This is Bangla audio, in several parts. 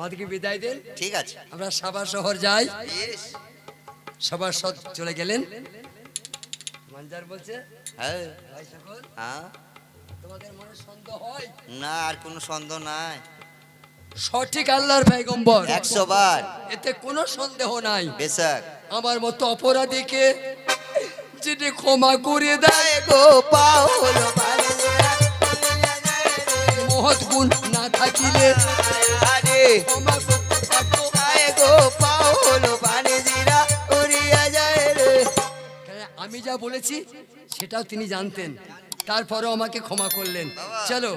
আমাদেরকে বিদায় দেন? ঠিক আছে। আমরা সাবা শহর যাই। সবার সব চলে গেলেন। মানজার বলছে হ্যাঁ। ভাই সকল হ্যাঁ। তোমাদের মনে সন্দেহ হয়? না আর কোনো সন্দেহ নাই। সঠিক আল্লাহর পয়গম্বর। একশো বার। এতে কোনো সন্দেহ নাই। বেশক। আমার মতো অপরাধীকে যিনি ক্ষমা করে দেয়। গো আমি যা বলেছি সেটাও তিনি জানতেন। তারপরেও আমাকে ক্ষমা করলেন। চলো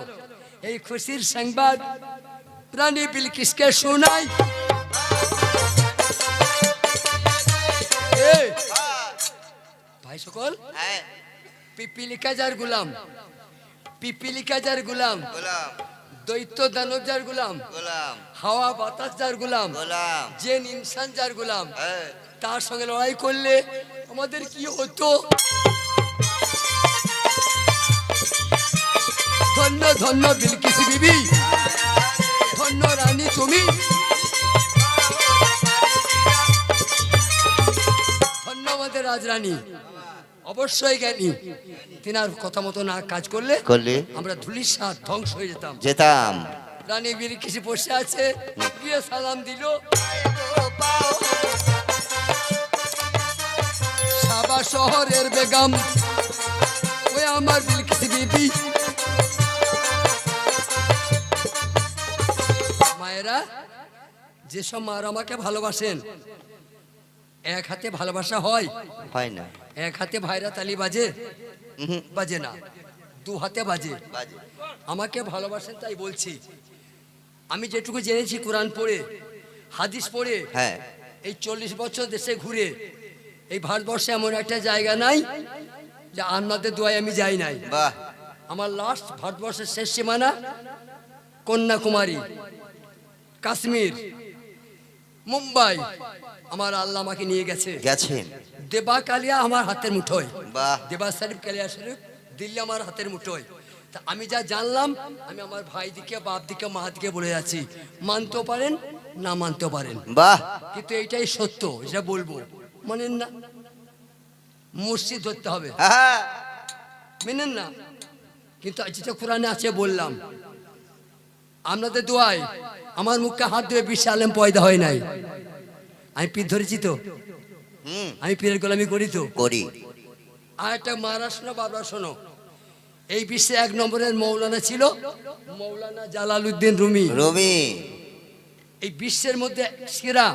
এই খুশির সংবাদ রানী বিলকিসকে শোনাই। ভাই সকল হ্যাঁ। পিপিলিকা যার গুলাম পিপিলিকা যার গুলাম গোলাম। দৈত্য দানব যার গুলাম গোলাম। হাওয়া বাতাস যার গুলাম গোলাম। জেন ইনসান যার গুলাম হ্যাঁ। তার সঙ্গে লড়াই করলে আমাদের কি হতো? ধন্য ধন্য বিলকিস বিবি। ধন্য রানী তুমি। ধন্য আমাদের রাজরানী। অবশ্যই জ্ঞানী। তিনার কথা মতো না কাজ করলে করলে আমরা ধুলির সাথ ধ্বংস হয়ে যেতাম। যেতাম। রানী বিলকিস বসে আছে গিয়ে সালাম দিল। সাবা শহরের বেগম ওই আমার বিলকিস বিবি। মায়েরা যেসব মার আমাকে ভালোবাসেন এক হাতে ভালোবাসা হয়। হয় না। এক হাতে ভাইরা তালি বাজে বাজে না। দু হাতে বাজে। বাজে। আমাকে ভালোবাসেন তাই বলছি। আমি যেটুকু জেনেছি কোরআন পড়ে হাদিস পড়ে হ্যাঁ। এই চল্লিশ বছর দেশে ঘুরে এই ভারতবর্ষে এমন একটা জায়গা নাই যে আপনাদের দোয়ায় আমি যাই নাই। বাহ। আমার লাস্ট ভারতবর্ষের শেষ সীমানা কন্যাকুমারী কাশ্মীর। মুম্বাই। আমার আল্লাহ আমাকে নিয়ে গেছে। গেছেন? দেবা কালিয়া আমার হাতের মুঠোয়। বাহ। দেবা শরীফ কালিয়া শরীফ দিল্লি আমার হাতের মুঠোয়। তা আমি যা জানলাম আমি আমার ভাই দিকে বাপ দিকে মা দিকে বলে যাচ্ছি মানতেও পারেন না মানতেও পারেন। বাহ। কিন্তু এইটাই সত্য এটা বলব। মানেন না মসজিদ ধরতে হবে। হ্যাঁ মেনেন না। কিন্তু যেটা কোরআনে আছে বললাম আপনাদের দোয়ায় আমার মুখে হাত ধুয়ে বিশ্বে আলেম পয়দা হয় নাই। আমি পীর ধরেছি তো। আমি পীরের গোলামি করি তো। করি। আর একটা মারা শোনো বাবা শোনো। এই বিশ্বে এক নম্বরের মৌলানা ছিল মৌলানা জালালউদ্দিন রুমি। রুমি। এই বিশ্বের মধ্যে সেরা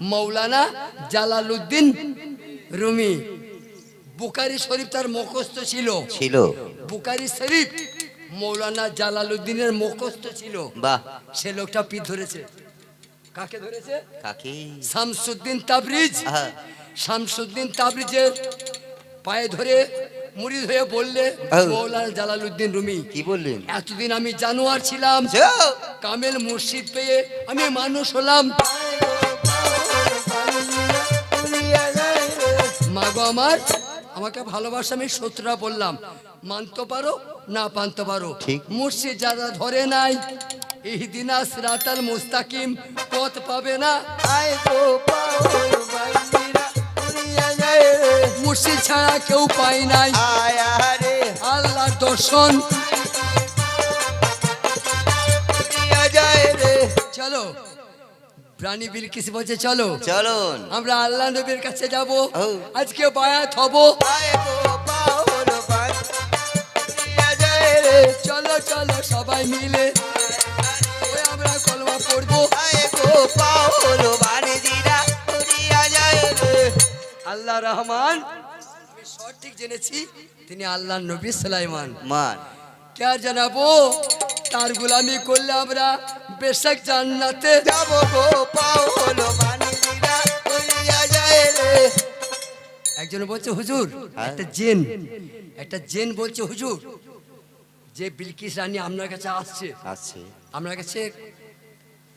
মৌলানা জালালউদ্দিন রুমি। বুকারি শরীফ তার মুখস্থ ছিল। ছিল। বুকারি শরীফ মৌলানা জালালউদ্দিনের মুখস্থ ছিল। বাহ। সে লোকটা পিঠ ধরেছে। কাকে ধরেছে? কাকি? শামসুদ্দিন তাবরিজ। হ্যাঁ। শামসুদ্দিন তাবরিজের পায়ে ধরে মুড়ি হয়ে বললে। মৌলানা জালালউদ্দিন রুমি কি বললেন? এতদিন আমি জানোয়ার ছিলাম। কামেল মুর্শিদ পেয়ে আমি মানুষ হলাম। মাগো আমার আমাকে ভালোবাসা আমি সত্যটা বললাম। মানতে পারো না মানতে পারো ঠিক। মুর্শিদ যারা ধরে নাই ইহদিনা সিরাতাল মুস্তাকিম পথ পাবে না। মুর্শিদ ছাড়া কেউ পায় নাই। আল্লাহ দর্শন। চলো প্রাণী বিলকিস বলছে চলো। চলুন। আমরা আল্লাহ নবীর কাছে যাব। আজকে বায়াত হব। চলো সবাই মিলে। আমরা কলমা পড়ব। আল্লাহ রহমান। সঠিক জেনেছি তিনি আল্লাহ নবী সালাইমান। মান। কে জানাব? তার গুলামি করলে আমরা বেশক জান্নাতে যাব গো যায় রে। একজন বলছে হুজুর হ্যাঁ। একটা জেন। একটা জেন বলছে হুজুর যে বিলকিস রানী আপনার কাছে আসছে আসছে। আপনার কাছে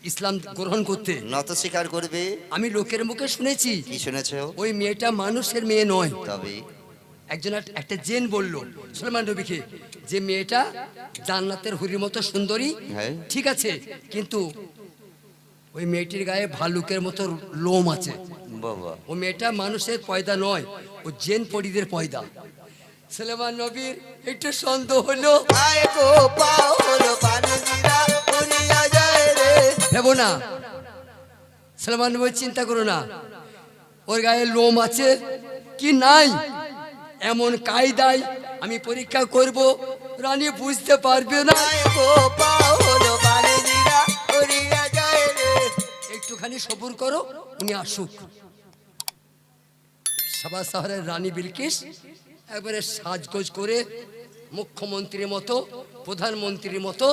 ইসলাম গ্রহণ করতে। নত স্বীকার করবে। আমি লোকের মুখে শুনেছি। কি শুনেছ? ওই মেয়েটা মানুষের মেয়ে নয়। তবে? একজন একটা জেন বলল সুলেমান নবীকে যে মেয়েটা জান্নাতের হুরির মতো সুন্দরী হ্যাঁ। ঠিক আছে কিন্তু ওই মেয়েটির গায়ে ভালুকের মতো লোম আছে। বাবা। ও মেয়েটা মানুষের পয়দা নয় ও জেন পরিদের পয়দা। সুলেমান নবীর একটু সন্দেহ হলো। ভেবো না। সালমান নবী চিন্তা করো না। ওর গায়ে লোম আছে কি নাই? এমন কায়দায় আমি পরীক্ষা করব রানী বুঝতে পারবে না। একটুখানি সবুর করো উনি আসুক। সাবা শহরের রানী বিলকিস একবারে সাজগোজ করে মুখ্যমন্ত্রীর মতো প্রধানমন্ত্রীর মতো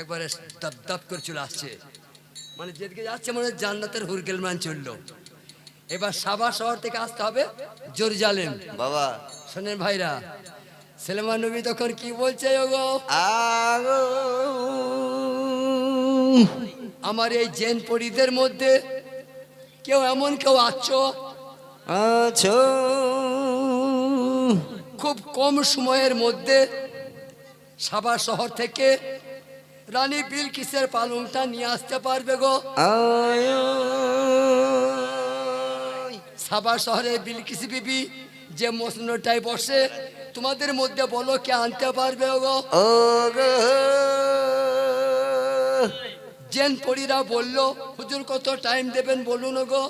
একবারে দাপ দাপ করে চলে আসছে। মানে যেদিকে যাচ্ছে মনে জান্নাতের হুরগেলমান চলল। এবার সাবা শহর থেকে আসতে হবে জেরুজালেম। বাবা। শোনেন ভাইরা সেলেমা নবী তখন কি বলছে আমার এই জেন পরিদের মধ্যে কেউ এমন কেউ আছো? আছো। খুব কম সময়ের মধ্যে সাবা শহর থেকে রানী বিলকিসের পালংটা নিয়ে আসতে পারবে গো। আয়। সাবা শহরে বিলকিস বিবি যে মসনটায় বসে তোমাদের মধ্যে বলো কে আনতে পারবে গো। জেন পরীরা বলল হুজুর কত টাইম দেবেন বলুন গো?